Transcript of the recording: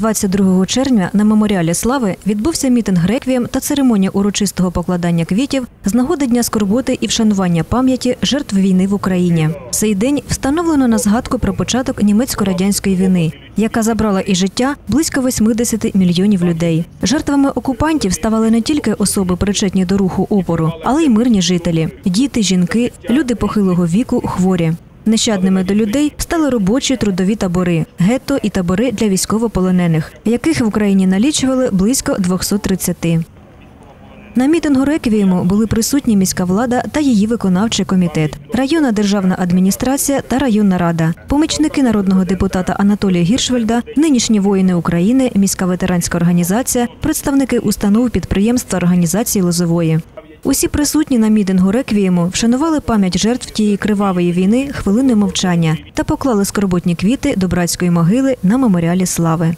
22 червня на меморіалі слави відбувся мітинг реквієм та церемонія урочистого покладання квітів з нагоди Дня скорботи і вшанування пам'яті жертв війни в Україні. Цей день встановлено на згадку про початок німецько-радянської війни, яка забрала і життя близько 80 мільйонів людей. Жертвами окупантів ставали не тільки особи, причетні до руху опору, але й мирні жителі діти, жінки, люди похилого віку, хворі. Нещадними до людей стали робочі трудові табори, гетто і табори для військовополонених, яких в Україні налічували близько 230. На мітингу реквієму були присутні міська влада та її виконавчий комітет, районна державна адміністрація та районна рада, помічники народного депутата Анатолія Гіршвельда, нинішні воїни України, міська ветеранська організація, представники установ підприємств та організації Лозової. Усі присутні на мітингу реквієму вшанували пам'ять жертв тієї кривавої війни хвилини мовчання та поклали скорботні квіти до братської могили на меморіалі слави.